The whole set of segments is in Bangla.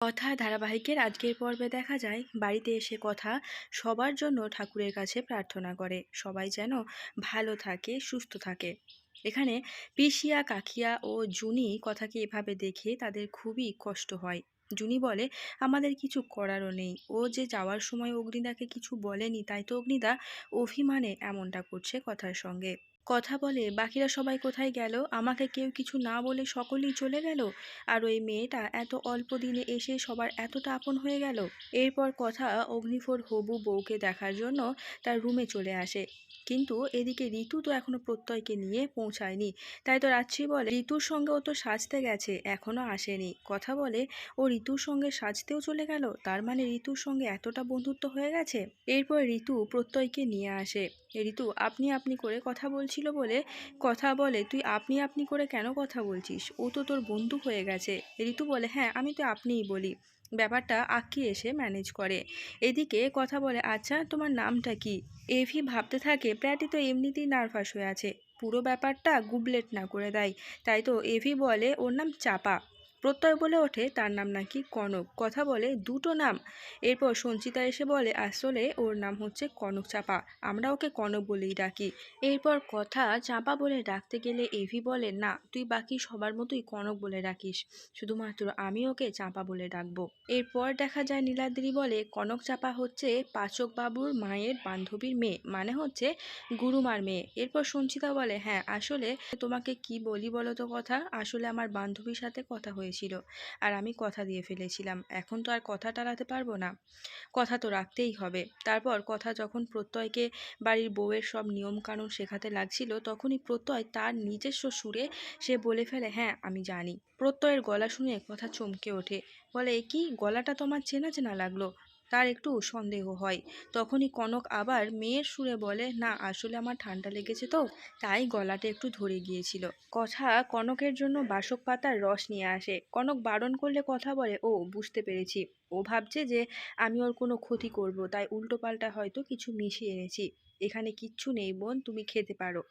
কথা ধারাবাহিকের আজকের পর্বে দেখা যায়, বাড়িতে এসে কথা সবার জন্য ঠাকুরের কাছে প্রার্থনা করে। সবাই যেন ভালো থাকে, সুস্থ থাকে। এখানে পিসিয়া, কাকিয়া ও জুনি কথাকে এভাবে দেখে তাদের খুবই কষ্ট হয়। জুনি বলে, আমাদের কিছু করারও নেই। ও যে যাওয়ার সময় অগ্নিদাকে কিছু বলেনি, তাই তো অগ্নিদা অভিমানে এমনটা করছে কথার সঙ্গে। কথা বলে, বাকিরা সবাই কোথায় গেল? আমাকে কেউ কিছু না বলে সকলেই চলে গেল? আর ওই মেয়েটা এত অল্প দিনে এসে সবার এতটা আপন হয়ে গেল। এরপর কথা অগ্নিফোর হবু বউকে দেখার জন্য তার রুমে চলে আসে। কিন্তু এদিকে ঋতু তো এখনও প্রত্যয়কে নিয়ে পৌঁছায়নি। তাই তো রাত্রি বলে, ঋতুর সঙ্গে ও তো সাজতে গেছে, এখনও আসেনি। কথা বলে, ও ঋতুর সঙ্গে সাজতেও চলে গেল? তার মানে ঋতুর সঙ্গে এতটা বন্ধুত্ব হয়ে গেছে? এরপর ঋতু প্রত্যয়কে নিয়ে আসে। ঋতু, আপনি আপনি করে কথা বলছিল বলে কথা বলে, তুই আপনি আপনি করে কেন কথা বলছিস? ও তো তোর বন্ধু হয়ে গেছে। ঋতু বলে হ্যাঁ আমি তো আপনিই বলি। ব্যাপারটা আঁকি এসে ম্যানেজ করে। এদিকে কথা বলে আচ্ছা তোমার নামটা কি? এভি ভাবতে থাকে, প্র্যাটি তো এমনিতেই নার্ভাস হয়ে আছে। পুরো ব্যাপারটা গুবলেট না করে দেয়। তাই তো এভি বলে, ওর নাম চাপা। প্রত্যয় বলে ওঠে, তার নাম নাকি কনক। কথা বলে, দুটো নাম। এরপর সঞ্চিতা এসে বলে, আসলে ওর নাম হচ্ছে কনক চাপা। আমরা ওকে কনক বলেই ডাকি। এরপর কথা, চাপা বলে ডাকতে গেলে এভি বলে, না, তুই বাকি সবার মতোই কনক বলে ডাকিস। শুধুমাত্র আমি ওকে চাপা বলে ডাকবো। এরপর দেখা যায়, নীলাদ্রি বলে, কনক চাপা হচ্ছে পাচক বাবুর মায়ের বান্ধবীর মেয়ে মানে হচ্ছে গুরুমার মেয়ে। এরপর সঞ্চিতা বলে হ্যাঁ আসলে তোমাকে কি বলি বলো তো কথা? আসলে আমার বান্ধবীর সাথে কথা হয়েছিল। আর আমি কথা দিয়ে ফেলেছিলাম। এখন তো আর কথা টালাতে পারব না। কথা তো রাখতেই হবে। তারপর কথা যখন প্রত্যয়কে বাড়ির বউয়ের সব নিয়মকানুন শেখাতে লাগছিল, তখনই প্রত্যয় তার নিজস্ব সুরে সে বলে ফেলে হ্যাঁ আমি জানি। প্রত্যয়ের গলা শুনে কথা চমকে ওঠে। বলে, "এ কি? গলাটা তোমার চেনা চেনা লাগল? তার একটু সন্দেহ হয়। তখনই কনক আবার মেয়ের সুরে বলে, না, আসলে আমার ঠান্ডা লেগেছে তো, তাই গলাটা একটু ধরে গিয়েছিল। কথা কনকের জন্য বাসক পাতার রস নিয়ে আসে। কনক বারণ করলে কথা বলে, ও, বুঝতে পেরেছি। ও ভাবছে যে আমি ওর কোনো ক্ষতি করব, তাই উল্টোপাল্টা হয়তো কিছু মিশিয়ে এনেছি। এখানে কিচ্ছু নেই বোন, তুমি খেতে পারো।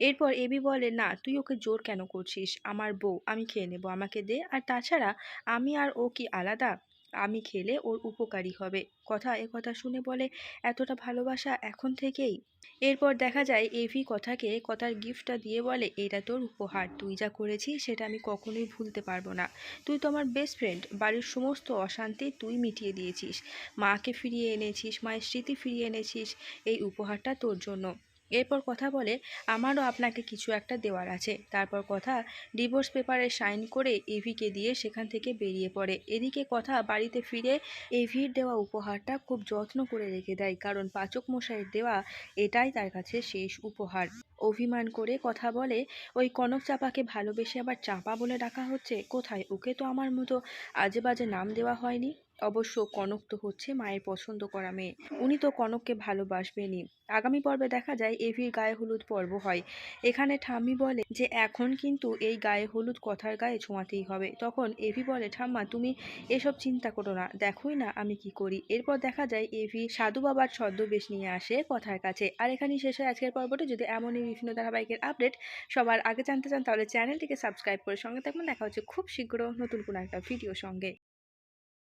এরপর এবি বলে, না, তুই ওকে জোর কেন করছিস? আমার বউ, আমি খেয়ে নেব, আমাকে দে। আর তাছাড়া আমি আর ও কি আলাদা? আমি খেলে ওর উপকারী হবে। কথা এ কথা শুনে বলে, এতটা ভালোবাসা এখন থেকেই? এরপর দেখা যায়, এভি কথাকে, কথার গিফটটা দিয়ে বলে, এটা তোর উপহার। তুই যা করেছিস, সেটা আমি কখনোই ভুলতে পারব না। তুই তো আমার বেস্ট ফ্রেন্ড বাড়ির সমস্ত অশান্তি তুই মিটিয়ে দিয়েছিস। মাকে ফিরিয়ে এনেছিস, মায়ের স্মৃতি ফিরিয়ে এনেছিস। এই উপহারটা তোর জন্য। এরপর কথা বলে, আমারও আপনাকে কিছু একটা দেওয়ার আছে। তারপর কথা ডিভোর্স পেপারে সাইন করে এভিকে দিয়ে সেখান থেকে বেরিয়ে পড়ে। এদিকে কথা বাড়িতে ফিরে এভির দেওয়া উপহারটা খুব যত্ন করে রেখে দেয়, কারণ পাচক মশাইয়ের দেওয়া এটাই তার কাছে শেষ উপহার। অভিমান করে কথা বলে, ওই কনক চাপাকে ভালোবেসে আবার চাপা বলে ডাকা হচ্ছে? কোথায়? ওকে তো আমার মতো আজে বাজে নাম দেওয়া হয়নি? অবশ্য কনক তো হচ্ছে মায়ের পছন্দ করা মেয়ে। উনি তো কনককে ভালোবাসবেনই। আগামী পর্বে দেখা যায় এভির গায়ে হলুদ পর্ব হয়। এখানে ঠাম্মি বলে যে, এখন কিন্তু এই গায়ে হলুদ কথার গায়ে ছোঁয়াতেই হবে। তখন এভি বলে, ঠাম্মা, তুমি এসব চিন্তা করো না। দেখোই না আমি কি করি। এরপর দেখা যায় এভি সাধু বাবার ছদ্মবেশ নিয়ে আসে কথার কাছে। আর এখানেই শেষ হয় আজকের পর্বটি। যদি এমনই বিভিন্ন ধারাবাহিকের আপডেট সবার আগে জানতে চান, তাহলে চ্যানেলটিকে সাবস্ক্রাইব করে সঙ্গে থাকবেন দেখা হচ্ছে খুব শীঘ্র নতুন কোনো একটা ভিডিও সঙ্গে।